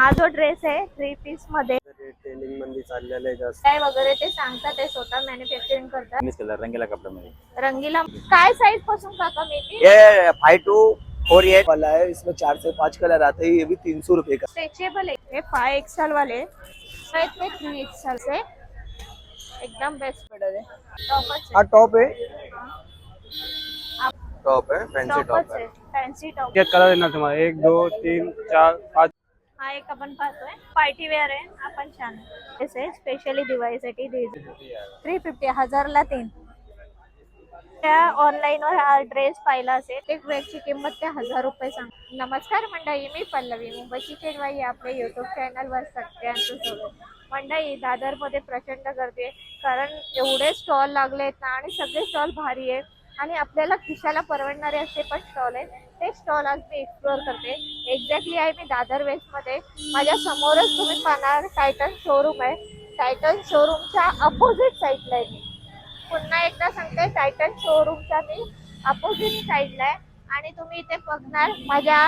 हा जो ड्रेस आहे थ्री पीसमध्ये ट्रेनिंगमध्ये चाललेलं आहे जास्त. काय वगैरे ते सांगतात ते स्वतः मॅन्युफॅक्चरिंग करतात. मिस कलर रंगीला कपड्यामध्ये. रंगीला काय साईजपासून काका मेथी ये फाइव टू फोर एट वाला है इसमें चार से पांच कलर आते हैं ये भी तीन सौ रुपए का स्ट्रेचेबल हे फाय एक्सेल वाले. ते थ्री एक्सेल से एकदम बेस्ट टॉपच हाँ टॉप है. टॉप है फैंसी टॉप आहे. है फॅन्सी टॉप किती कलर येणार तुम्हाला. एक दोन तीन चार पाच. हा एक आपण पाहतोय. पार्टी वेअर आहे. आपण छान. आहे स्पेशली दिवाळीसाठी थ्री फिफ्टी हजारला तीन. त्या ऑनलाईन वर हा ड्रेस पाहिला असेल. एक वेळची किंमत ते हजार रुपये सांग. नमस्कार मंडळी मी पल्लवी. मुंबईची चेडवाई आपल्या युट्यूब चॅनलवर सगळ्यांचं सोबत मंडळी दादरमध्ये प्रचंड गर्दी आहे. कारण एवढे स्टॉल लागले आहेत ना आणि सगळे स्टॉल भारी आहेत. आणि आपल्याला खिशाला परवडणारे असे पण स्टॉल आहेत. ते स्टॉल आज मी एक्सप्लोअर करते. एक्झॅक्टली आहे मी दादर वेस्टमध्ये माझ्या समोरच तुम्ही पाहणार टायटन शोरूम आहे. टायटन शोरूमच्या अपोजिट साईडला आहे मी. पुन्हा एकदा सांगते टायटन शोरूमच्या मी अपोजिट साईडला आहे. आणि तुम्ही इथे बघणार माझ्या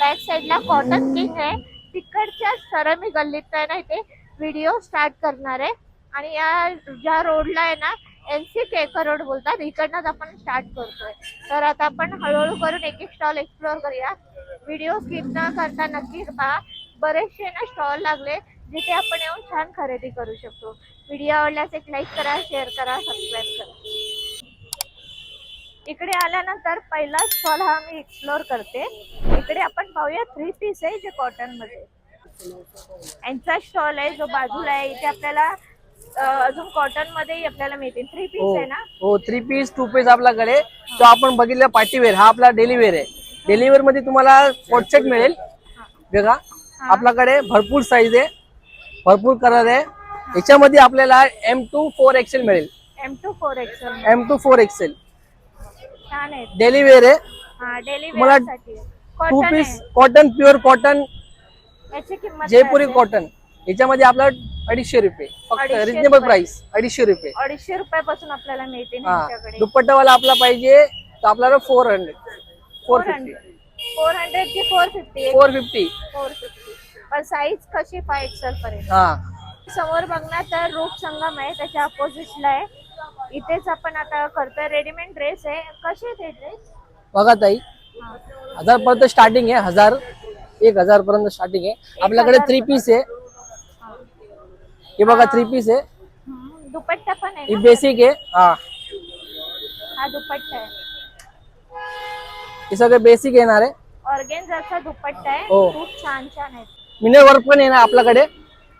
बॅक साईडला कॉटन किंग आहे. तिकडच्या सर मी गल्लीत आहे ना इथे व्हिडिओ स्टार्ट करणार आहे. आणि या ज्या रोडला आहे ना एन सी केकर रोड बोलतात. इकडनंच आपण स्टार्ट करतोय. तर आता आपण हळूहळू करून एक एक स्टॉल एक्सप्लोअर करूया. व्हिडिओ स्किप न करता नक्की पहा. बरेचसे ना स्टॉल लागले जिथे आपण येऊन छान खरेदी करू शकतो. व्हिडिओ आवडल्यास एक लाईक करा शेअर करा सबस्क्राईब करा. इकडे आल्यानंतर पहिला स्टॉल हा मी एक्सप्लोअर करते. इकडे आपण पाहूया थ्री पीस आहे जे कॉटनमध्ये. यांचा स्टॉल आहे जो बाजूला आहे. इथे आपल्याला अजून कॉटनमध्ये आपल्याला मिळतील. थ्री पीस आहे ना? हो थ्री पीस टू पीस आपल्याकडे. तो आपण बघितला पार्टी वेअर हा आपला डेली वेअर आहे. डेली वेअरमध्ये तुम्हाला कोट सेट मिळेल. बघा आपल्याकडे भरपूर साईज आहे. भरपूर कलर आहे. याच्यामध्ये आपल्याला एम टू फोर एक्सेल मिळेल. M to four XL M to four XL छान आहे. डेली वेअर आहे. हा मला two piece cotton pure cotton Jaipuri? Cotton याच्यामध्ये आपला अडीचशे रुपये. फक्त अडीचशे रिजनेबल रुपये. प्राइस अडीचशे रुपये. अडीचशे रुपयापासून आपल्याला मिळते हा. यांच्याकडे दुपट्टावाला आपला पाहिजे तर आपल्याला four hundred four four fifty hundred four hundred की four fifty four fifty four fifty पण साईज कशी फाय एक्सेल पर्यंत? हा. समोर बघणार तर रूप संगम आहे त्याच्या अपोजिटला आहे. इथेच आपण आता करतोय रेडीमेड ड्रेस आहे. कसे आहेत हे ड्रेस बघा ताई हजार पर्यंत स्टार्टिंग आहे हजार एक हजार पर्यंत स्टार्टिंग आहे. आपल्याकडे थ्री पीस आहे. हे बघा थ्री पीस आहे. दुपट्टा पण आहे ही ना? बेसिक आहे. हा. हा दुपट्टा आहे. हे सगळं बेसिक येणार आहे. ऑर्गेन्झाचा दुपट्टा आहे. हो. खूप छान छान आहेत मिनर वर्क पण येणार आपल्याकडे.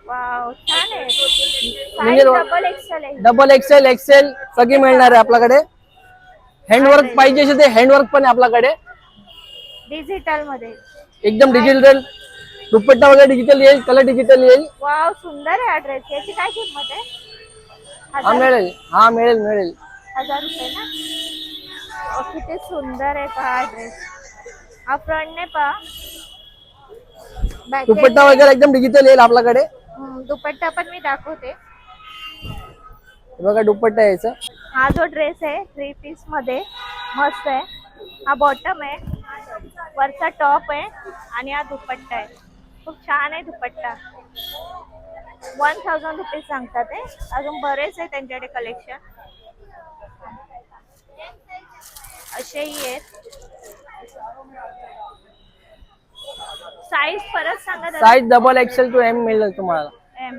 वाव छान आहे. साईज म्हणजे डबल एक्सेल आहे. डबल एक्सेल एक्सेल सगळी मिळणार आहे आपल्याकडे. हँडवर्क पाहिजे असेल ते हँडवर्क पण आहे आपल्याकडे. डिजिटलमध्ये. एकदम डिजिटल दुपट्टा वगैरे डिजिटल येईल कलर डिजिटल येईल. वाव सुंदर आहे हा ड्रेस याची काय किंमत आहे? हा हजार मिळेल हा मिळेल मिळेल. हजार रुपये ना? अहो, किती सुंदर आहे पहा हा ड्रेस हा फ्रंटने पहा. Back दुपट्टा ने- वगैरे एकदम डिजिटल येईल आपल्याकडे. हम्म, दुपट्टा पण मी दाखवते. हे बघा दुपट्टा यायचं हा जो ड्रेस आहे थ्री पीसमध्ये मस्त आहे. हा बॉटम आहे. वरचा टॉप आहे आणि हा दुपट्टा आहे. खूप छान आहे दुपट्टा. वन थाउजंड रुपीज सांगतात ते अजून बरेच आहे त्यांच्याकडे कलेक्शन असेही आहेत. साईज परत सांगा दादा. Size double XL to M मिळेल तुम्हाला. एम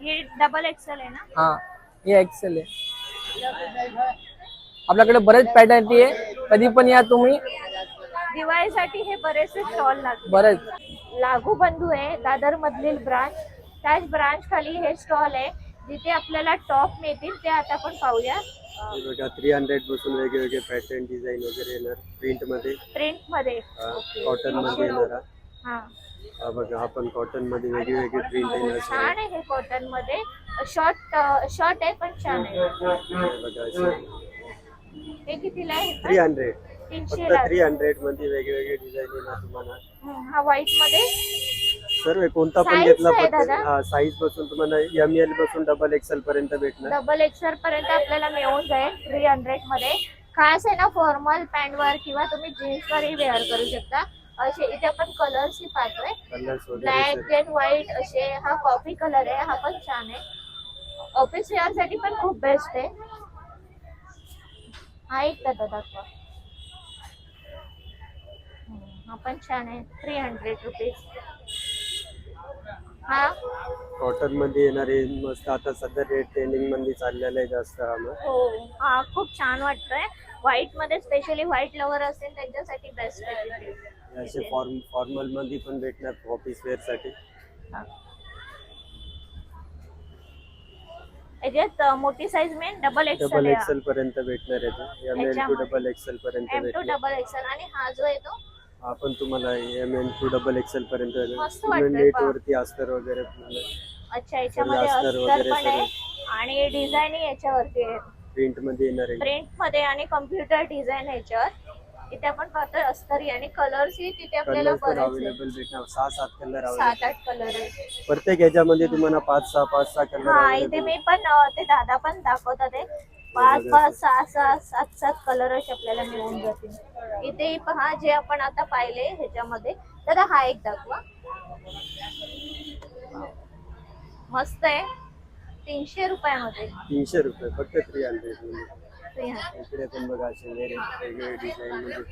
ही डबल एक्सेल आहे ना? हा हे एक्सेल आहे. आपल्याकडे बरेच पॅटर्न आहे. कधी पण या तुम्ही. दिवाळीसाठी हे बरेचसे स्टॉल लागले बरेच. लागू बंधू आहे दादर मधील ब्रांच त्याच ब्रांच खाली हे स्टॉल आहे. जिथे आपल्याला टॉप मिळतील ते आता आपण पाहूया. बघा थ्री हंड्रेडपासून वेगवेगळे पॅटर्न डिझाईन वगैरे येणार प्रिंटमध्ये. प्रिंटमध्ये. कॉटनमध्ये येणार हा. बघा हा पण कॉटनमध्ये वेगवेगळे प्रिंट येणार. छान आहे हे कॉटनमध्ये. शॉर्ट शॉर्ट आहे पण छान आहे. बघा हे कितीला आहे? थ्री हंड्रेड फक्त थ्री हंड्रेडमध्ये वेगवेगळे डिझाईन येणार तुम्हाला. हा व्हाईटमध्ये? सर्व कोणता पण Size घेतला आहे फक्त दादा? साईजपासून तुम्हाला एम एलपासून डबल एक्सेल पर्यंत भेटणार. डबल एक्सर पर्यंत आपल्याला मिळून जाईल थ्री हंड्रेडमध्ये. खास आहे ना फॉर्मल पॅन्ट वर किंवा तुम्ही जीन्स वरही वेअर करू शकता. असे इथे आपण कलर्स ही पाहतोय. कलर्स वगैरे ब्लॅक अँड व्हाईट असे हा कॉफी कलर आहे हा पण छान आहे. ऑफिस वेअरसाठी पण खूप बेस्ट आहे. हा एक दादा दाखवा. हा पण छान आहे. थ्री हंड्रेड रुपीज हा? कॉटनमध्ये येणारे मस्त आता सध्या रेट ट्रेंडिंगमध्ये चाललेलं आहे जास्त हा मग. हो. हा खूप छान वाटतोय. व्हाईटमध्ये स्पेशली व्हाईट लवर असेल त्यांच्यासाठी बेस्ट आहे तिथे. असे फॉर्म फॉर्मलमध्ये पण भेटणार ऑफिस वेअरसाठी. हा. याच्यात अं, मोठी size main double double XL XL पर्यंत भेटणार आहे टू याच्यामध्ये. डबल एक्सेल पर्यंत एम टू भेटणार. डबल एक्सेल आणि हा जो येतो आपण तुम्हाला M L to double XL पर्यंत मस्त वाटतंय नेट पहा. वरती अस्तर वगैरे अच्छा याच्यामध्ये अस्तर अस्तर वगैरे पण आहे. आणि डिझाईन याच्यावरती आहे. प्रिंटमध्ये येणार. आहे प्रिंटमध्ये आणि कम्प्युटर डिझाईन ह्याच्यावर. इथे आपण पाहतोय अस्तरी आणि कलर्स ही तिथे आपल्याला कलर पण बरेच आहे. अवेलेबल भेटणार. सहा सात कलर सात आठ कलर आहे प्रत्येक ह्याच्यामध्ये तुम्हाला पाच सहा पाच सहा कलर हा इथे मी पण अं, ते दादा पण दाखवतात ते पाच पाच सहा सहा सात सात कलर असे आपल्याला मिळून जातील. इथे पहा जे आपण आता पाहिले ह्याच्यामध्ये तर हा एक दाखवा. मस्त आहे. तीनशे रुपयामध्ये. तीनशे रुपये फक्त थ्री हंड्रेडमध्ये. 300. इकडे पण बघा असे वेगवेगळे डिझाईन मध्ये.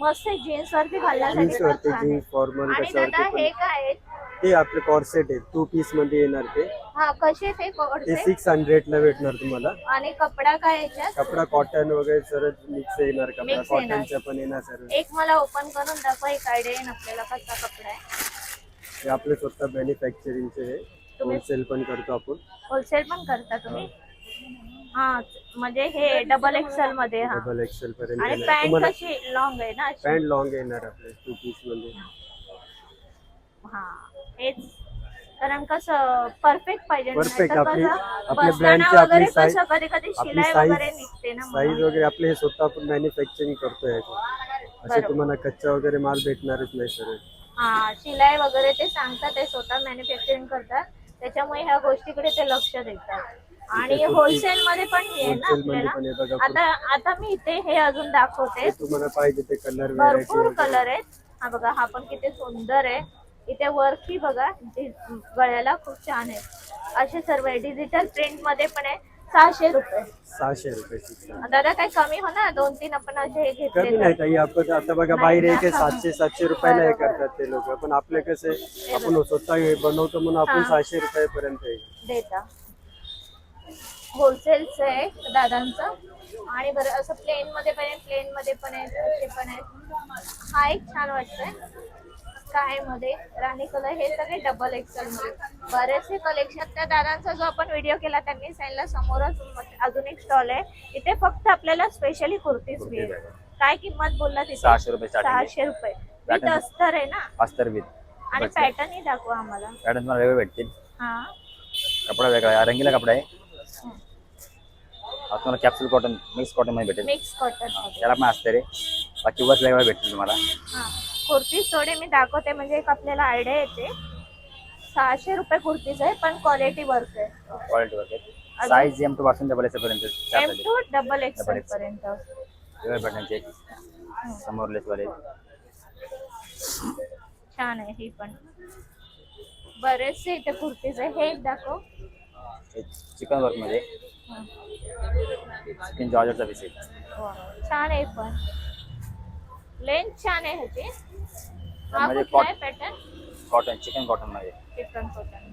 मस्त जीन्स वरती घालण्यासाठी जीन्स पण वरती छान आहे. जीन्स फॉर्मल आणि दादा कशावरती हे काय आहे? ते आपले कॉर्सेट आहे टू पीसमध्ये येणार ते. हा कसे ते ते कोडचे सिक्स हंड्रेड ला भेटणार तुम्हाला. आणि कपडा काय याच्यात? कपडा कॉटन वगैरे सर्व मिक्स येणार कपडा. Mix येणार. पण येणार सर्व एक मला ओपन करून दाखवा एक आयडिया येईन आपल्याला कसा कपडा आहे. हे आपले स्वतः मॅन्युफॅक्चरिंगचे तुम्ही- होलसेल पण करतो आपण. होलसेल पण करता तुम्ही? हा. म्हणजे हे डबल एक्सेल मध्ये हा. डबल एक्सेल पर्यंत आणि येणार. पॅन्ट तुम्हाला कशी लॉंग आहे ना अशी? पॅन्ट लॉंग येणार आपले टू पीसमध्ये. हा हेच. कारण कसं परफेक्ट पाहिजे. नाहीतर आपली- आपल्या वगैरे आपली कसं कधी कधी आपली शिलाई साईज वगैरे निघते ना साईज म्हणून. वगैरे आपले हे स्वतः आपण मॅन्युफॅक्चरिंग करतोय. असे बरोबर. तुम्हाला कच्चा वगैरे माल भेटणारच नाही सर हा शिलाई वगैरे ते सांगतात ते स्वतः मॅन्युफॅक्चरिंग करतात. त्याच्यामुळे ह्या गोष्टीकडे ते लक्ष देतात. आणि कुर्ती- होलसेल मध्ये पण हे आहे ना होलसेल मध्ये पण आपल्याला बघा. आता आता मी इथे हे अजून दाखवते. तुम्हाला पाहिजे ते कलर भरपूर कलर आहेत. हा बघा हा पण किती सुंदर आहे. इथे वर्क ही बघा गळ्याला खूप छान आहे. असे सर्व आहे. डिजिटल प्रिंटमध्ये पण आहे. सहाशे रुपये. सहाशे रुपयाची दादा काही कमी होणार दोन तीन आपण असे हे कमी नाही. ताई. आपण आता बघा बाहेर एक सातशे सातशे रुपयाला हे करतात ते लोक. पण आपले कसे आपण स्वतः बनवतो म्हणून आपण. सहाशे रुपयापर्यंत आहे. देता. होलसेलचं आहे दादांचं. आणि बरं असं प्लेन मध्ये पण आहे प्लेन मध्ये पण आहे पण आहेत हा एक छान वाटतोय. काय मध्ये. राणी कलर हे सगळे डबल एक्सेल मध्ये. बरेचसे कलेक्शन त्या दादांचा जो आपण व्हिडिओ केला त्यांनी सांगितलं समोरच अजून एक स्टॉल आहे. इथे फक्त आपल्याला स्पेशली कुर्तीज मिळेल. काय किंमत बोलला तिथे सहाशे रुपये आहे. सहाशे रुपये. विथ. अस्तर आहे ना? अस्तर विथ आणि पॅटर्नही दाखवा आम्हाला. पॅटर्न तुम्हाला वेगळे भेटतील. हा. कपडा वेगळा आहे. रंगीला कपडा आहे. तुम्हाला कॅप्सूल कॉटन मिक्स कॉटनमध्ये भेटेल. मिक्स कॉटन त्याला पण अस्तर आहे. बाकी वर्ष वेगळं भेटतील तुम्हाला. कुर्तीज थोडे मी दाखवते म्हणजे एक आपल्याला आयडिया येते. सहाशे रुपये कुर्तीज आहे पण क्वालिटी वर्क आहे. क्वालिटी वगैरे साईज एम टू पासून डबल पर्यंत चार एम. To double XL. पर्यंत. वेगळे पॅटर्नचे समोर लेस वाले. छान आहे ही पण. बरेचसे इथे कुर्तीज आहे. हे एक दाखव. चिकन वर्कमध्ये. चिकन जॉर्जरचा पीस आहे. छान आहे पण. लेंथ छान आहे ह्याची. त्यामध्ये पॅटर्न कॉटन चिकन कॉटनमध्ये. चिकन कॉटन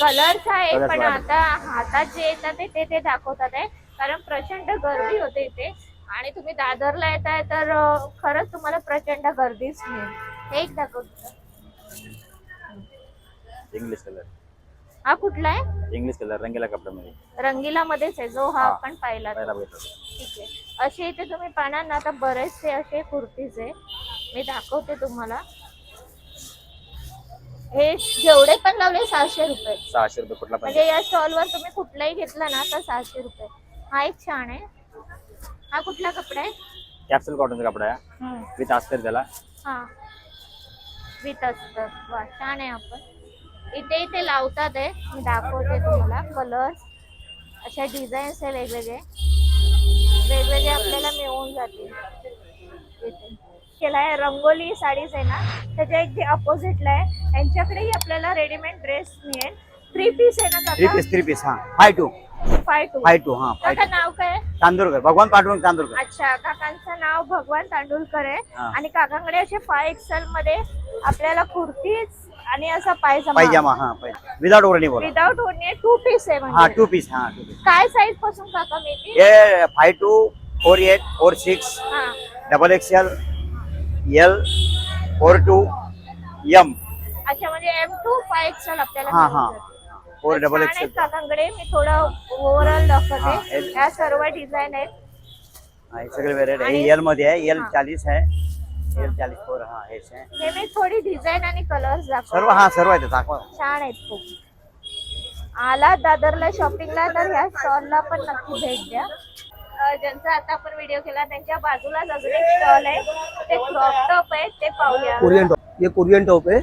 कलर्स आहे Colours पण बघा. आता हातात जे येतात ते- ते ते दाखवतात आहे. कारण प्रचंड गर्दी होते इथे. आणि तुम्ही दादरला येताय तर अं, खरंच तुम्हाला प्रचंड गर्दीच मिळेल. हे एक दाखवतो इंग्लिश कलर हा कुठला आहे? इंग्लिश कलर रंगीला कपड्यामध्ये. रंगीला मध्येच आहे जो हा हा. आपण पाहिला तो. पहिला बघितलं ठीक आहे. असे इथे तुम्ही पाहणार ना आता बरेचसे असे कुर्तीज आहे. मी दाखवते तुम्हाला. हे जेवढे पण लावले सहाशे रुपये. सहाशे रुपये कुठला म्हणजे या स्टॉल वर तुम्ही कुठलाही घेतला ना तर सहाशे रुपये. हा एक छान आहे. हा कुठला कपडा आहे? कॅप्सूल कॉटनचा कपडा आहे. हम्म. विथ अस्तर त्याला. हा. विथ असतं वा छान आहे आपण इथे इथे लावतात आहे. मी दाखवते तुम्हाला. कलर्स अशा डिझाईन्स आहे वेगवेगळे. वेगवेगळे आपल्याला मिळून जातील. इथे. केलाय. रंगोली साडीज आहे ना त्याच्या एक अपोजिटला आहे. यांच्याकडेही आपल्याला रेडीमेड ड्रेस मिळेल. थ्री पीस आहे ना थ्री काका पीस थ्री पीस हाँ. Five two five two five two हाँ फाइव काका नाव काय आहे? भगवान पांडुरंग चांदूरकर अच्छा काकांचं नाव भगवान तांडुलकर आहे. हा. आणि काकांकडे असे फाय एक्सेल मध्ये आपल्याला कुर्तीज आणि असा पायजमा. पायजामा हाँ विदाउट ओढ़नी बोला. विदाउट ओढणी टू पीस आहे हाँ म्हणजे. टू पीस हाँ टू पीस काय साईजपासून काका मिळतील ये five two four eight four six हा. Double XL L four two M अच्छा म्हणजे एम टू फाय एक्सेल आपल्याला हाँ मिळून हाँ जातील. फोर डबल छान आहेत एक्सएल काकांकडे मी थोडं ओव्हरऑल हा, दाखवते या सर्व डिझाईन आहेत. हाँ सगळे आणि- है एलमध्ये है एल हाँ. चालीस है. एल चालीस फोर हाँ हेच है हे मी थोडी डिझाईन आणि कलर्स दाखवते. सर्व हाँ सर्व आहे दाखवा. छान आहेत खूप. आला दादरला शॉपिंगला तर ह्या स्टॉलला पण नक्की भेट द्या. ज्यांचा आता आपण व्हिडिओ केला त्यांच्या बाजूलाच अजून एक स्टॉल आहे. ते क्रॉप टॉप आहे ते पाहूया. कोरियन टॉप ये कोरियन टॉप है.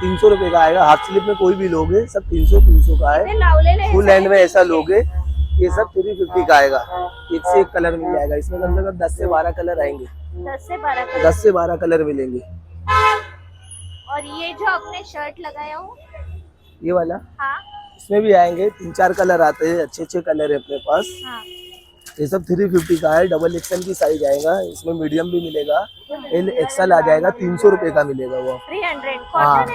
तीन सौ रुपए का आएगा हाफ़ स्लीप में कोई भी लोगे सब तीन सौ तीन सौ का है लावलेले आहे फुल हैंड में ऐसा लोगे ये सब थ्री फिफ्टी का आएगा. एक से एक कलर मिल जाएगा. इसमें कम से कम दस से बारह कलर आएँगे. दस से बारह कलर दस से बारह कलर मिलेंगे. और ये जो आपने शर्ट लगाया हो ये वाला? हाँ. इसमें भी आएँगे. तीन चार कलर आते हैं. अच्छे अच्छे कलर है अपने पास. हाँ. ये सब थ्री फिफ्टी का है डबल एक्सएल की साइज आएगा इसमें मीडियम भी मिलेगा एल एक्सएल आ जाएगा तीन सौ रुपए का मिलेगा वो। हाँ।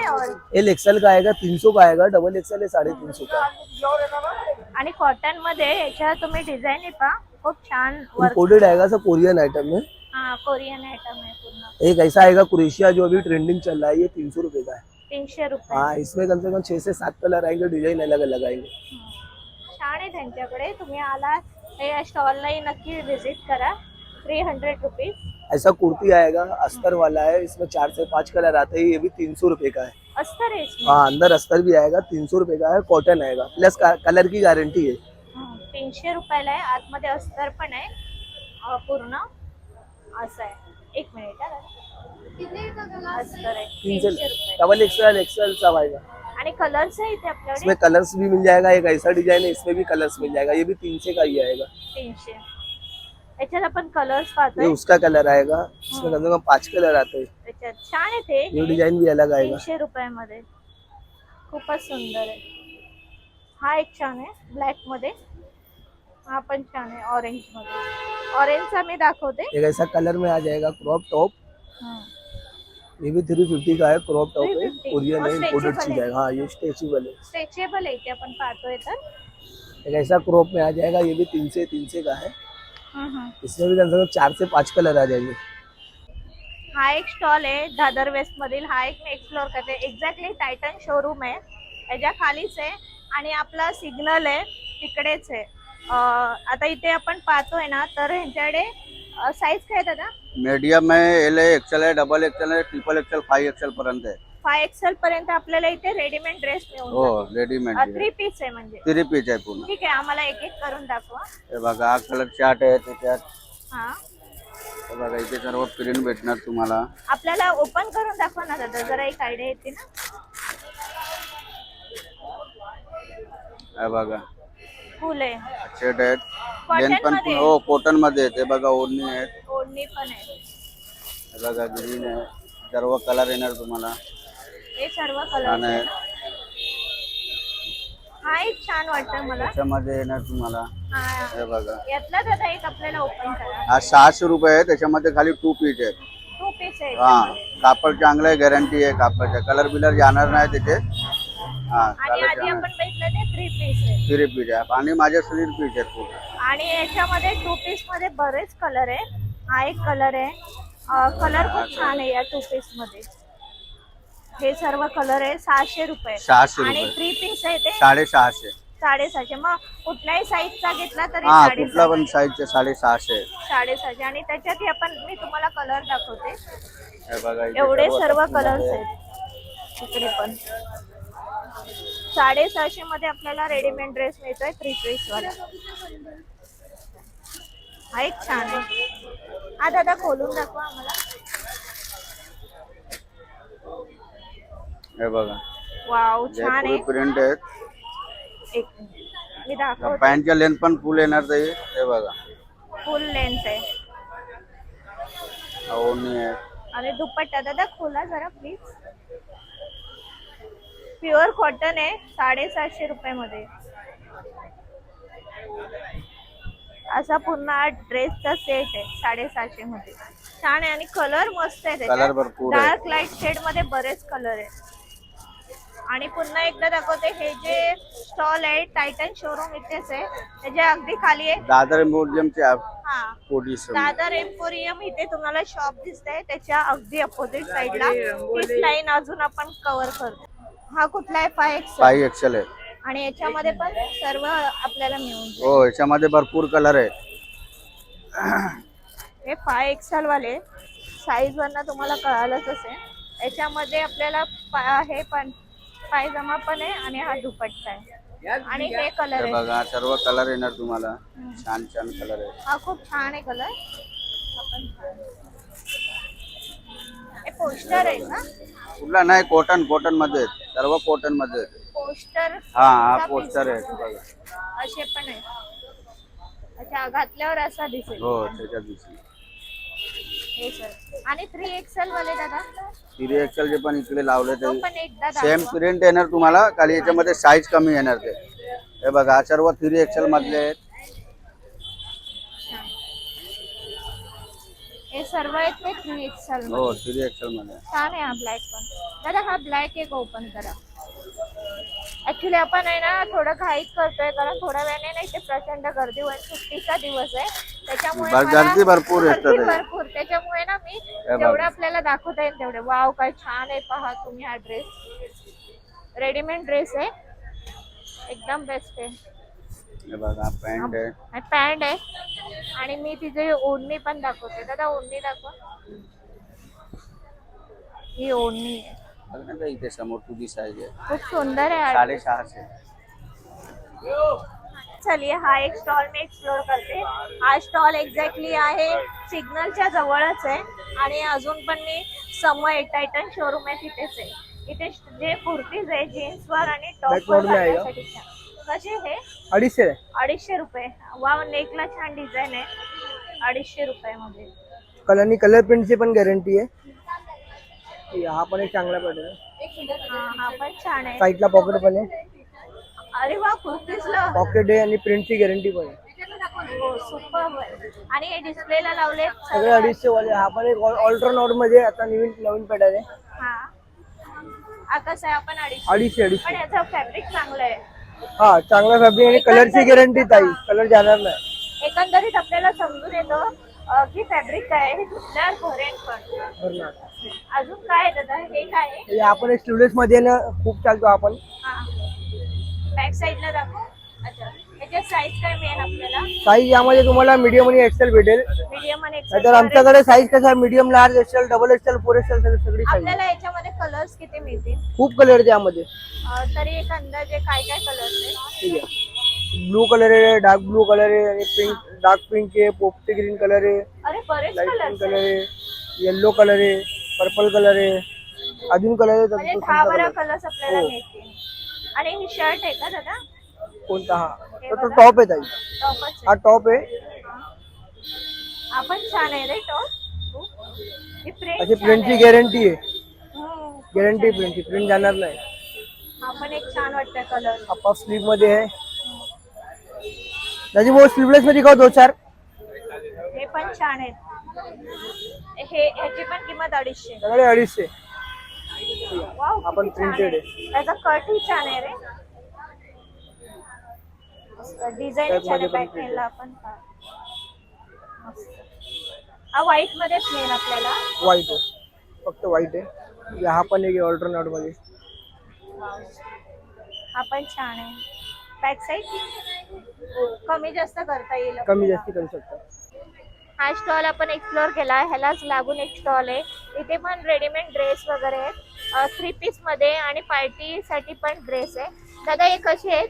एल एक्सएल का आएगा तीन सौ का आएगा डबल एक्सएल है साढ़े तीन सौ का। आणि कॉटनमध्ये ह्याच्या तुम्ही डिझाईन पहा खूप छान वर्क इम्पोर्टेड आएगा सब कोरियन आइटम में। हा कोरियन आयटम आहे पूर्ण. एक ऐसा आएगा क्रोएशिया जो अभी ट्रेंडिंग चल रहा है ये तीन सौ रुपए का है। तीनशे रुपये. हाँ इसमें कम से कम छह से सात कलर आएंगे डिजाइन अलग अलग आएंगे। छान आहे त्यांच्याकडे तुम्ही आला या स्टॉललाही नक्की विजिट करा. थ्री हंड्रेड रुपीज ऐसा कुर्ती आएगा अस्तर वाला है इसमें चार से पांच कलर आते हैं ये भी तीन सौ रुपए का है। अस्तर इसमें. हाँ अंदर अस्तर भी आएगा तीन सौ रुपए का है कॉटन आएगा प्लस कलर की गारंटी है। हं, तीनशे रुपयाला आहे आतमध्ये अस्तर पण आहे. अं, पूर्ण. असं आहे. एक मिनिट हा. अस्तर आहे. तीन तीनशे से रुपये. डबल एक्सएल एक्सएल सब आएगा आणि कलर्स आहे इथे आपल्याकडे. इसमें कलर्स भी मिल जाएगा एक ऐसा डिजाइन है इसमें भी कलर्स मिल जाएगा। ये भी तीन से का ही आएगा। तीनशे. याच्यात आपण कलर्स ये पाहतोय उसका कलर आएगा। इसमें कम से कम पांच कलर आते हैं। त्याच्यात छान आहे ते. ये डिजाइन भी अलग आएगा। तीनशे रुपयामध्ये. खूपच सुंदर आहे. हा एक छान आहे ब्लॅकमध्ये. हा पण छान आहे ऑरेंजमध्ये. ऑरेंजचा मी दाखवते. एक ऐसा कलर में आ जाएगा क्रॉप टॉप हं. ये भी थ्री फिफ्टी का है क्रॉप टॉप है 350 कोरियन और है इम्पोर्टेड stretchable चीज है। है हाँ ये स्ट्रेचेबल है. स्ट्रेचेबल आहे आपण पाहतोय तर? एक ऐसा क्रॉप में आ जाएगा ये भी तीन से तीन से का है. हं, हं. इसमें भी कम से कम चार से पांच कलर आ जाएंगे. हा एक स्टॉल आहे दादर वेस्ट मधील. हा एक मी एक्सप्लोर करते. एक्झॅक्टली टायटन शोरूम आहे. याच्या खालीच आहे. आणि आपला सिग्नल आहे तिकडेच आहे. अं, आता इथे आपण पाहतोय ना तर ह्यांच्याकडे साईज काय आहे दादा? मीडियम है एल है एक्सेल है डबल एक्सेल है ट्रिपल एक्सेल फाइव एक्सेल पर्यंत आहे. फाय एक्सेल पर्यंत आपल्याला इथे रेडीमेड ड्रेस मिळून हो रेडीमेड थ्री पीस आहे म्हणजे. थ्री पीस आहे पूर्ण. ठीक आहे आम्हाला एक एक करून दाखवा. हे बघा हा कलर चार्ट आहे त्याच्यात. हा. हे बघा इथे सर्व प्रिंट भेटणार तुम्हाला. आपल्याला ओपन करून दाखवा ना दादा जरा एक आयडिया येते ना. हे बघा. फुल आहे. शेट आहेत. Cotton लेन पण मध्ये? हो कॉटनमध्ये आहेत हे बघा ओढणी आहेत. ओढणी पण आहे. हे बघा ग्रीन आहे. सर्व कलर येणार तुम्हाला. हे सर्व छान कलर आहे. हा एक छान वाटतं मला. त्याच्यामध्ये येणार तुम्हाला. हा. हे बघा. एक आपल्याला ओपन करा. हा सहाशे रुपये आहे. त्याच्यामध्ये खाली टू पीस आहेत. टू पीस आहे. हा. कापड चांगलं आहे गॅरंटी आहे कापडच्या कलर बिलर जाणार नाही तिथे. हा आणि आधी आपण बघितलं ते थ्री पीस आहे. थ्री पीस आहे. आणि माझ्या पीस आहेत पूर्ण. आणि याच्यामध्ये टू पीसमध्ये बरेच कलर आहे. हा एक कलर आहे. कलर खूप छान आहे या टू पीसमध्ये. हे सर्व कलर आहे. सहाशे रुपये. सहाशे आणि रुपये. थ्री पीस आहे ते. साडेसहाशे. साडेसहाशे. मग कुठल्याही साईजचा घेतला तरी हा कुठला पण साडेसहाशे साईजचे साडेसहाशे. साडेसहाशे. आणि त्याच्यातही आपण मी तुम्हाला कलर दाखवते. हे बघा इथे एवढे सर्व कलर्स आहे. आहेत. इकडे पण. साडेसहाशे मध्ये आपल्याला रेडीमेड ड्रेस मिळतोय थ्री पीस वाला. हा एक छान आहे. हा दादा खोलून दाखवा आम्हाला. हे बघा. वाव छान आहे. प्रिंट आहेत. एक. मी दाखवते. पॅन्टच्या लेंथ पण फुल येणार ते. हे बघा. फुल लेंथ आहे. आहे. आणि दुपट्टा. दादा खोला जरा प्लीज प्युअर कॉटन आहे साडेसातशे रुपये मध्ये असा पूर्ण ड्रेसचा सेट आहे साडेसातशे मध्ये छान आहे आणि कलर मस्त आहे आहे. डार्क लाइट शेडमध्ये बरेच कलर आहेत. आणि पुन्हा एकदा दाखवते हे जे स्टॉल आहे टायटन शोरूम इथेच आहे. त्याच्या अगदी खाली आहे. दादर हा. पोलीस दादर एम्पोरियम इथे तुम्हाला शॉप दिसतंय. त्याच्या अगदी अपोजिट साइडला तीच लाईन अजून आपण कव्हर करतो. हा कुठला आहे फाय एक्स फाई एक्सेल आहे. आणि याच्यामध्ये पण सर्व आपल्याला मिळून जाईल. हो याच्यामध्ये भरपूर कलर आहे. हे फाय एक्सेल वाले साईज वरनं तुम्हाला कळालंच असेल. याच्यामध्ये आपल्याला पा- हे पण पायजमा पण आहे आणि हा दुपट्टा आहे. आणि हे कलर हे आहे. बघा सर्व कलर येणार तुम्हाला. छान छान कलर आहे. हा खूप छान आहे कलर आपण हे पोस्टर आहे का कुठला नाही कॉटन कॉटनमध्ये आहेत. सर्व कॉटनमध्ये. पोस्टर हा हा पोस्टर आहे बघा. असे पण आहे. अच्छा घातल्यावर असा दिसेल. हो त्याच्यात दिसली. हे सर. आणि थ्री एक्सेल वाले दादा? थ्री एक्सेल चे पण इकडे लावले तो ते पण एकदा सेम दाखवा प्रिंट येणार तुम्हाला खाली याच्यामध्ये साईज कमी येणार ते. हे बघा सर्व थ्री एक्सेल मधले आहेत. हे सर्व आहेत ते थ्री एक्सेल हो थ्री एक्सेल मध्ये. छान आहे हा ब्लॅक पण दादा हा ब्लॅक एक ओपन करा. ऍक्च्युली आपण आहे ना थोडं घाईत करतोय कारण थोड्या वेळाने नाही ते प्रचंड गर्दी होईल. सुट्टीचा दिवस आहे. त्याच्यामुळे बर- मला- गर्दी भरपूर गर्दी. भरपूर. त्याच्यामुळे ना मी. जेवढं आपल्याला दाखवता येईल तेवढे. वाव काय छान आहे. पहा तुम्ही हा ड्रेस रेडीमेड ड्रेस आहे. एकदम बेस्ट आहे. हे बघा पॅन्ट आहे. पॅन्ट आहे. आणि मी तिचे ओढणी पण दाखवते. दादा ओढणी दाखव. ही ओढणी आहे. बघ ना ते इथे समोर तुझी साईज आहे. खूप सुंदर आहे साडेसहाशे चलिए हा एक स्टॉल मी एक्सप्लोर करते. हा स्टॉल एक्झॅक्टली आहे सिग्नलच्या जवळच आहे. आणि अजून पण मी समय टायटन शोरूम आहे तिथेच आहे. इथे जे कुर्तीज आहे जीन्सवर आणि Back टॉपवर. घालण्यासाठी छान. कसे हे अडीचशे. अडीचशे रुपये. वा नेकला छान डिझाईन आहे. अडीचशे रुपयामध्ये. कलर आणि कलर प्रिंटची पण गॅरंटी आहे. हा पण एक चांगला पॅटर्न आहे. हा हा पण छान आहे. साईडला पॉकेट पण आहे. अरे वा कुर्तीसला पॉकेट आहे आणि प्रिंटची गॅरंटी पण आहे. हो सुपर आणि हे डिस्प्लेला लावले सगळे अडीचशे वाले. हा पण एक ऑल्ट्रनॉटमध्ये आता नवीन नवीन पॅटर्न आहे. हा. कसं आहे? आपण अडीचशे. अडीचशे पण याचं फॅब्रिक चांगलं आहे. हा चांगला फॅब्रिक आणि कलरची गॅरंटी ताई. कलर जाणार नाही. एकंदरीत आपल्याला समजून येतं अं, की फॅब्रिक काय आहे हे धुतल्यावर भरेल पण. भरणार. अजून काय आहे दादा? हे काय आहे? हे आपण स्लीवलेस मध्ये ना खूप चालतो आपण. बॅक साईडला दाखव. साईज काय मिळेल आपल्याला? साईज यामध्ये तुम्हाला मीडियम आणि एक्सेल भेटेल. मीडियम आणि XL आमच्याकडे साईज कसा आहे? Medium large XL double XL four XL सगळी साईज आपल्याला याच्यामध्ये कलर्स किती मिळतील? खूप कलर आहे त्यामध्ये अं, तरी एक अंदाजे काय काय कलर्स आहे ठीक आहे. ब्लू कलर आहे डार्क ब्लू कलर आहे आणि पिंक डार्क पिंक आहे पोपटी ग्रीन कलर आहे. अरे बरेच लाइट पिंक कलर्स कलर आहे येल्लो कलर आहे पर्पल कलर आहे. अजून कलर आहे म्हणजे तर दहा बारा? कलर्स आपल्याला हो. मिळतील. आणि ही शर्ट आहे का दादा? कोणता हा? तर तो टॉप आहे ताई. टॉपच हा टॉप आहे. आपण छान आहे रे टॉप ही प्रिंट अशी प्रिंटची गॅरंटी आहे. हो. गॅरंटी प्रिंटची प्रिंट जाणार नाही. हा पण एक छान वाटतं कलर हा स्लीवमध्ये आहे. दादी वो स्लीवलेस मध्ये दिखाओ दो चार. हे पण छान आहेत हे ह्याची पण किंमत अडीचशे. सगळे अडीचशे. वाव आपण printed आहे. त्याचा कट ही छान आहे रे. डिझाईन छान आहे बॅक ला आपण हा. मस्त. हा व्हाईट मध्येच मिळेल आपल्याला. व्हाईट आहे. फक्त व्हाईट आहे. हा पण एक ऑल्टरनॉटमध्ये. हा पण छान आहे. बॅक साईड कमी जास्त करता येईल कमी. जास्ती करू शकता. हा स्टॉल आपण एक्सप्लोर केला. ह्यालाच लागून एक स्टॉल आहे. इथे पण रेडीमेड ड्रेस वगैरे आहेत. थ्री पीसमध्ये आणि पार्टी साठी पण ड्रेस आहे. दादा हे कसे आहेत?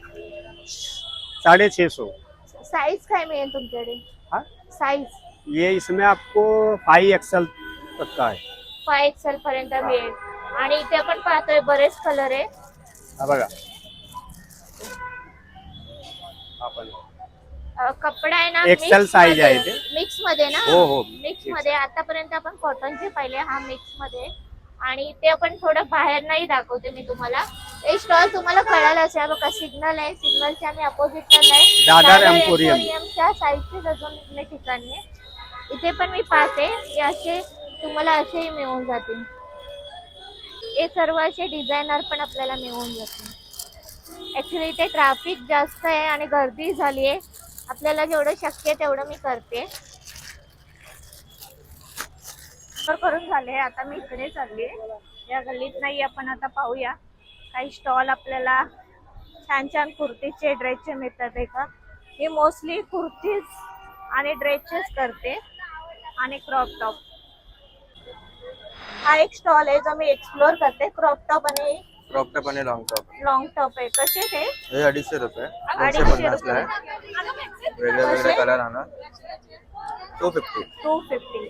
साढ़े छः सौ। साईज काय मिळेल तुमच्याकडे? हाँ? साईज ये इसमें आपको फाइव एक्सल तक का है। फाय एक्सेल पर्यंत मिळेल. आणि इथे आपण पाहतोय बरेच कलर आहे. हा बघा. आपण अ, कपडा आहे ना mix size आहे मध्ये- ते. mix मध्ये ना? हो, हो. मिक्समध्ये. आतापर्यंत आपण कॉटनचे पाहिले हा मिक्समध्ये. आणि ते आपण थोडं बाहेर नाही दाखवते मी तुम्हाला. हे स्टॉल तुम्हाला कळायला असेल. बघा सिग्नल आहे. सिग्नलच्या आम्ही अपोजिट दादर Emporium. च्या साईडचेच अजून एक ठिकाणी आहे. इथे पण मी पाहते. हे असे तुम्हाला असेही मिळून जातील. हे सर्व असे डिझायनर पण आपल्याला मिळून जातील. ऍक्च्युली इथे ट्रॅफिक जास्त आहे आणि गर्दी झाली आहे आपल्याला जेवढं शक्य आहे तेवढं मी करते. तर करून झाले आता मी इकडे चालली या गल्लीत नाही आपण आता पाहूया. काही स्टॉल आपल्याला छान छान कुर्तीचे ड्रेसचे मिळतात आहे का? मी मोस्टली कुर्तीज आणि ड्रेसचेच करते आणि क्रॉप टॉप हा एक स्टॉल आहे जो मी एक्सप्लोर करते. क्रॉप टॉप आणि क्रॉप टॉप आणि लॉंग टॉप लॉंग टॉप आहे. कसे ते? हे अडीचशे रुपये. दोनशे अडीचशे पन्नासला आहे. वेगळे वेगळे कलर आणा. Two fifty two fifty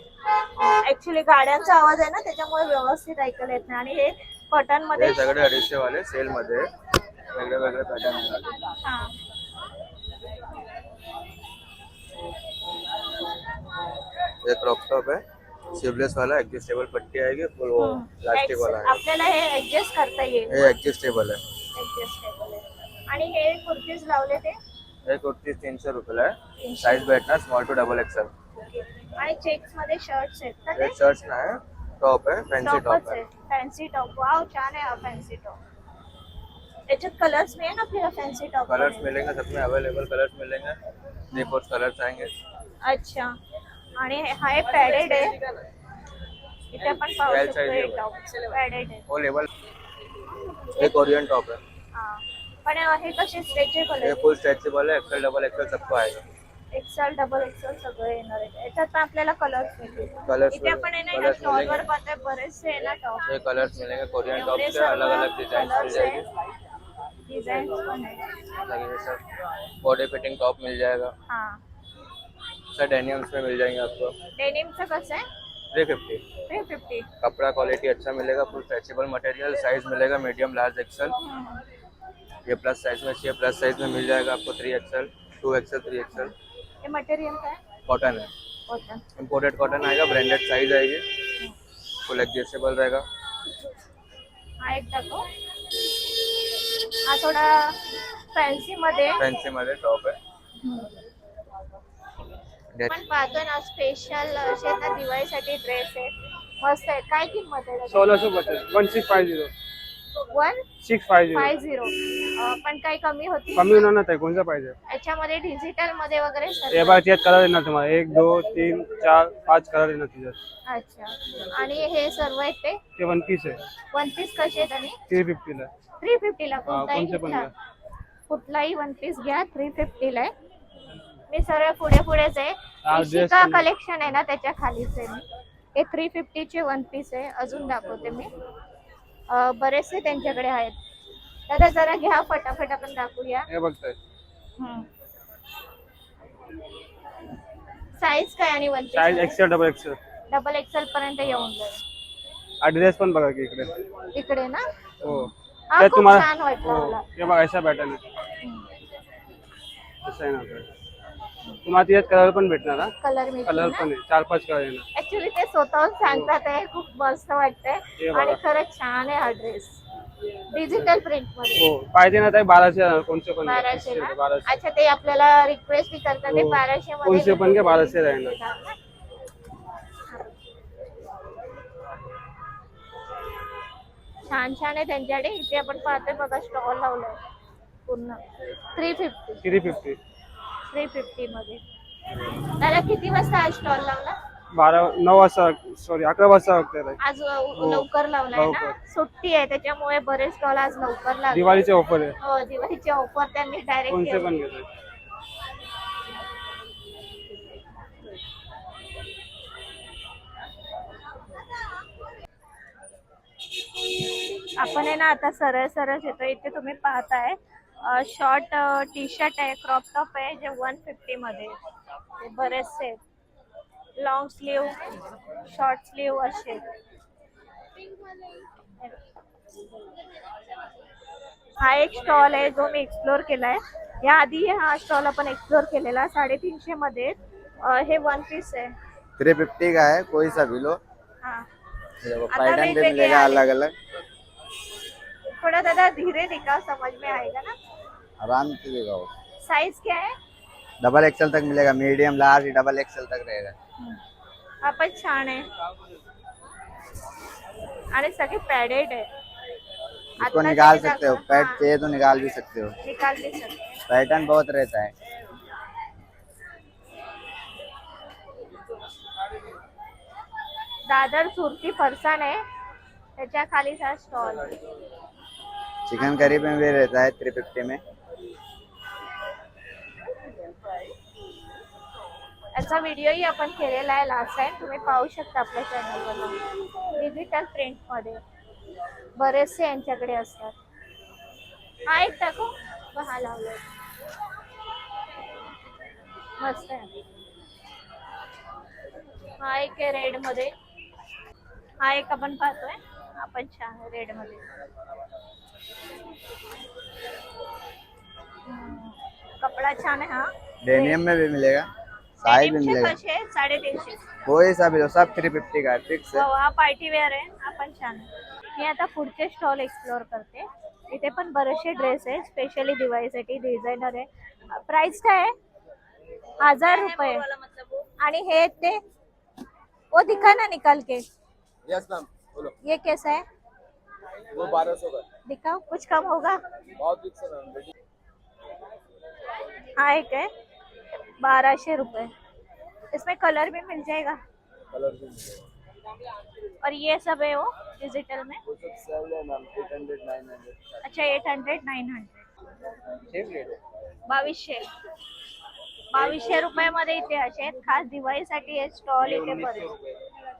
actually गाड्यांचा आवाज आहे ना त्याच्यामुळे व्यवस्थित ऐकायला येत नाही. आणि हे कॉटनमध्ये हे सगळे अडीचशे वाले सेल मध्ये. वेगळे वेगळे पॅटर्न हा. क्रॉप टॉप है स्लीवलेस वाला एडजस्टेबल पट्टी आएगी फुल वो प्लास्टिक वाला है आपल्याला हे ऍडजस्ट करता येईल. ये एडजस्टेबल है ऍडजस्टेबल आणि हे कुर्तीज लावले ते? ये कुर्ती तीनशे रुपयाला आहे. साईज भेटणार स्मॉल टू डबल एक्सेल आणि चेक्समध्ये शर्ट्स आहेत. शर्ट्स नाही टॉप आहे फॅन्सी टॉपच टॉप आहे. आहे. फॅन्सी टॉप वाव छान आहे हा फॅन्सी टॉप याच्यात कलर्स मिळेल आपल्याला फॅन्सी टॉप कलर्स मिलेंगे सब में अवेलेबल कलर्स मिलेंगे थ्री फोर कलर्स आएंगे अच्छा. आणि हे- हा एक पॅडेड आहे. इथे आपण पाहू L शकतो size हे आहे. टॉप पॅडेड आहे. वो लेवल ये कोरियन टॉप है हा. पण हे कसे स्ट्रेचेबल ये आहे फुल स्ट्रेचेबल है एक्सेल डबल एक्सेल सबको आएगा. एक्सेल डबल एक्सेल सगळं येणार आहे. याच्यात पण आपल्याला कलर्स मिळतील. कलर्स इथे आपण आहे ना स्टॉल वर मिलेंगे पाहते बरेचसे आहे ना टॉप ये कलर्स मिलेंगे कोरियन टॉप से अलग अलग डिज़ाइन मिल जाएगी डिझाईन पण आहे लगे ये सब बॉडी फिटिंग टॉप मिल जाएगा. हा. सर डेनियम्स में मिल जाएँगे आपको. डेनिमचं कसं आहे? थ्री फिफ्टी थ्री फिफ्टी कपड़ा क्वालिटी अच्छा मिलेगा फुल स्ट्रेचेबल मटेरियल साइज़ मिलेगा मीडियम लार्ज एक्सेल ये प्लस साइज़ में चाहिए प्लस साइज़ में मिल जाएगा आपको three XL two XL three XL हे मटेरियल काय? कॉटन है कॉटन इम्पोर्टेड कॉटन आएगा ब्रांडेड साइज आएगी फुल एडजस्टेबल रहेगा. हा एक दाखव. हा थोडा फॅन्सी मध्ये. फैंसी मध्ये टॉप है आपण पाहतोय ना स्पेशल असे ना दिवाळीसाठी ड्रेस आहेत. मस्त आहे. काय किंमत आहे सोलह सौ पचास one six five zero one six zero five zero पण काही कमी होती? कमी होणार नाही कोणता पाहिजे? याच्यामध्ये डिजिटलमध्ये वगैरे सर्व- हे बघा त्यात कलर येणार तुम्हाला. एक दोन तीन चार पाच कलर येणार त्याच्यात. अच्छा. आणि हे सर्व आहेत ते? ते वन पीस आहे. वन पीस कसे आहेत आणि थ्री फिफ्टीला थ्री फिफ्टीला कोणताही कोणते पण घ्या. कुठलाही वन पीस घ्या थ्री फिफ्टीला आहे. मी सरळ पुढे पुढेच आहे. हा, dress शिका पण- कलेक्शन आहे ना त्याच्या खालीच आहे मी. हे थ्री फिफ्टीचे वन पीस आहे. अजून दाखवते मी. बरेचसे त्यांच्याकडे आहेत. दादा जरा घ्या फटाफट आपण दाखवूया. हे बघताय. साईज काय आणि one size XL double XL double XL पर्यंत येऊन जाईल. पण बघा की इकडे. इकडे ना? हो. हा खूप छान वाटलं हो. मला हे बघा अशा पॅटर्न आहे ना. तुम्हाला त्यात कलर पण भेटणार हा? कलर पण आहे चार पाच कलर येणार. ऍक्च्युली ते स्वतःहून सांगतात आहे खूप मस्त वाटतंय. बघा. आणि खरंच छान आहे हा ड्रेस डिजिटल प्रिंटमध्ये. हो पाहिजे ना ताई बाराशे येणार, कोणचे पण घ्या. बाराशे ना? बाराशे. अच्छा ते आपल्याला रिक्वेस्ट बी करतात ते हो. बाराशे कोणचे पण घ्या, बाराशे राहणार. छान छान आहे त्यांच्याकडे. इथे आपण पाहतोय बघा स्टॉल लावलाय. पूर्ण. Three fifty three fifty three fifty मध्ये. त्याला किती वाजता हा स्टॉल लावला? बारा नऊ वाजता सॉरी अकरा वाजता लागते आज अ, लवकर लावलाय ना? लवकर. सुट्टी आहे त्याच्यामुळे बरेच स्टॉल आज लवकर लागले दिवाळीचे ऑफर आहे. हो दिवाळीचे ऑफर त्यांनी कोणते पण डायरेक्ट घेतो आपण आहे ना आता सरळ सरळ येतो इथे तुम्ही पाहताय शॉर्ट टी शर्ट आहे क्रॉप टॉप आहे जे वन फिफ्टी मध्ये. ते बरेचसे लॉंग स्लीव शॉर्ट स्लीव असे. हा एक स्टॉल आहे जो मी एक्सप्लोर केलाय. या आधी हा स्टॉल आपण एक्सप्लोर केलेला साडेतीनशे मध्ये. हे वन पीस आहे. थ्री फिफ्टी का है कोई सा भी लो हा आता वेगवेगळे. अलग अलग थोड़ा दादा धीरे दिखा समझ में आएगा ना? आराम से दिखाओ। साइज क्या है? डबल एक्सएल तक मिलेगा मीडियम लार्ज डबल एक्सएल तक रहेगा। हा पण छान आहे आणि सगळे पॅडेड आहे इसको निकाल सकते हो. पैट हा, चाहिए तो निकाल भी सकते हो। निकाल भी सकते पैटर्न बहुत रहता है। दादर सुरती फरसाण आहे त्याच्या खालीचा स्टॉल चिकन करी में भी रहता है थ्री फिफ्टी में। याचा व्हिडिओही आपण केलेला आहे लास्ट टाइम तुम्ही पाहू शकता आपल्या चॅनलवर डिजिटल प्रिंटमध्ये. बरेचसे यांच्याकडे असतात. हा एक टाकू. पहा हा मस्त आहे. हा एक आहे रेडमध्ये. हा एक आपण पाहतोय. आपण छान आहे रेडमध्ये. कपडा छान आहे हा। डेनियम में भी मिलेगा साइज भी मिलेगा। कसे आहेत? साडेतीनशे कोई सा भी लो सब थ्री फिफ्टी का है फिक्स है। हो, हा पार्टी वेअर आहे हा पण छान आहे मी आता पुढचे स्टॉल एक्सप्लोअर करते। इथे पण बरेचसे ड्रेस आहे स्पेशली दिवाळीसाठी डिझायनर आहे प्राइस काय आहे हजार रुपये। आणि हे ते वो दिखा ना निकाल के। यस मैम बोलो। ये कैसा है? वो बारह सौ का दिखाओ कुछ कम होगा? बहुत है एक है। बारह रुपए। इसमें कलर भी मिल जाएगा। कलर भी और ये सब है वो डिजिटल में? वो सब सेल है ma'am eight hundred nine hundred अच्छा सेम रेट है। बावीसशे। बावीसशे रुपयामध्ये इथे असे आहेत खास दिवाळीसाठी हे स्टॉल इथे बरे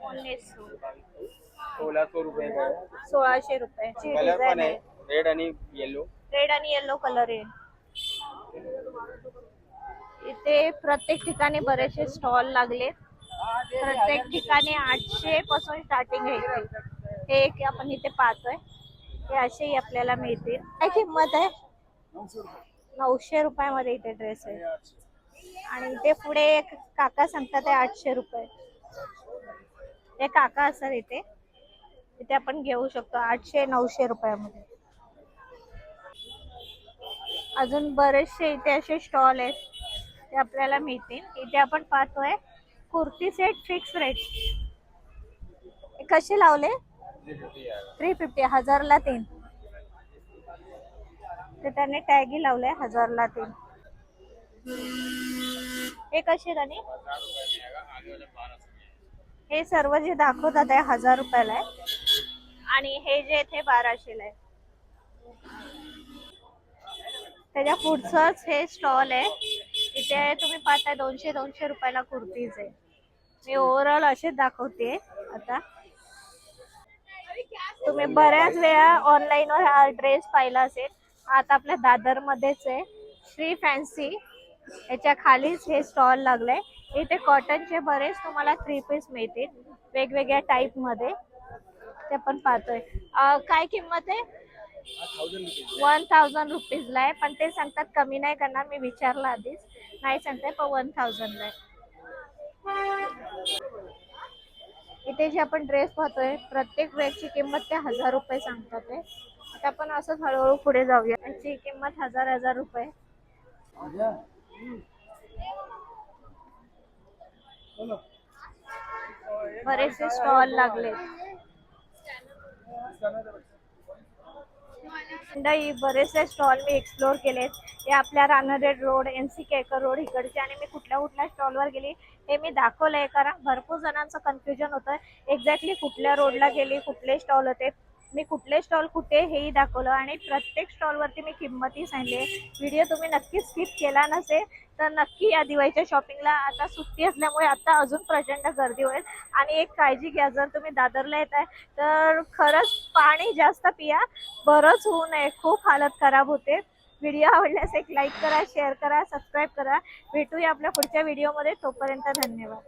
उन्नीस सोळा सौ रुपये सोळाशे रुपयाची कलर डिझाईन पण आहे. आहे. रेड आणि येलो रेड आणि येलो कलर आहे. इथे प्रत्येक ठिकाणी बरेचसे स्टॉल लागलेत प्रत्येक ठिकाणी आठशे पासून स्टार्टिंग आहे इथे. हे एक आपण इथे पाहतोय. हे असेही आपल्याला मिळतील. काय किंमत आहे? नऊशे रुपयामध्ये इथे ड्रेस आहे. आणि इथे पुढे एक काका सांगतात आहे आठशे रुपये. हे काका असतात इथे. इथे आपण घेऊ शकतो आठशे नऊशे रुपयामध्ये. अजून बरेचसे इथे असे स्टॉल आहेत ते आपल्याला मिळतील. इथे आपण पाहतोय कुर्ती सेट फिक्स रेट कसे लावले? थ्री फिफ्टी हजारला तीन. ते त्याने टॅगी लावले हजारला तीन. हे कसे त्याने हे सर्व जे दाखवतात आहे हजार रुपयाला आहे. आणि हे जे आहेत हे बाराशेला आहे त्याच्या पुढचंच हे स्टॉल आहे. इथे तुम्ही पाहताय दोनशे दोनशे रुपयाला कुर्तीज आहे. मी ओव्हरऑल असेच दाखवते आता. तुम्ही बऱ्याच वेळा ऑनलाईन वर हा ड्रेस पाहिला असेल. आता आपल्या दादर मध्येच आहे. श्री फॅन्सी याच्या खालीच हे स्टॉल लागलंय. इथे कॉटनचे बरेच तुम्हाला थ्री पीस मिळतील. वेगवेगळ्या टाईपमध्ये. ते पण पाहतोय. अं, काय किंमत आहे? वन थाउजंड रुपीजला आहे. पण ते सांगतात कमी नाही करणार. मी विचारलं आधीच. नाही सांगते पण वन थाउजंडला आहे. इथे जे आपण ड्रेस पाहतोय प्रत्येक ड्रेसची किंमत ते हजार रुपये सांगतात ते आता आपण असंच हळूहळू पुढे जाऊया. याची किंमत हजार हजार रुपये. बरेचसे स्टॉल लागले बरेचसे स्टॉल मी एक्सप्लोर केलेत. हे आपल्या रानडेड road N C Kelkar road इकडचे आणि मी कुठल्या कुठल्या स्टॉलवर गेली हे मी दाखवलंय कारण भरपूर जणांचं कन्फ्युजन होतं एक्झॅक्टली कुठल्या रोडला गेली कुठले स्टॉल होते. मी कुठले स्टॉल कुठे हेही दाखवलं आणि प्रत्येक स्टॉलवरती मी किंमतही सांगली व्हिडिओ तुम्ही नक्की स्किप केला नसेल तर नक्की या दिवाळीच्या शॉपिंगला आता सुट्टी असल्यामुळे आता अजून प्रचंड गर्दी होईल. आणि एक काळजी घ्या जर तुम्ही दादरला येत आहे तर खरंच पाणी जास्त पिया. बरंच होऊ नये खूप हालत खराब होते. व्हिडिओ आवडल्यास एक लाईक करा शेअर करा सबस्क्राईब करा. भेटूया आपल्या पुढच्या व्हिडिओमध्ये. तोपर्यंत धन्यवाद.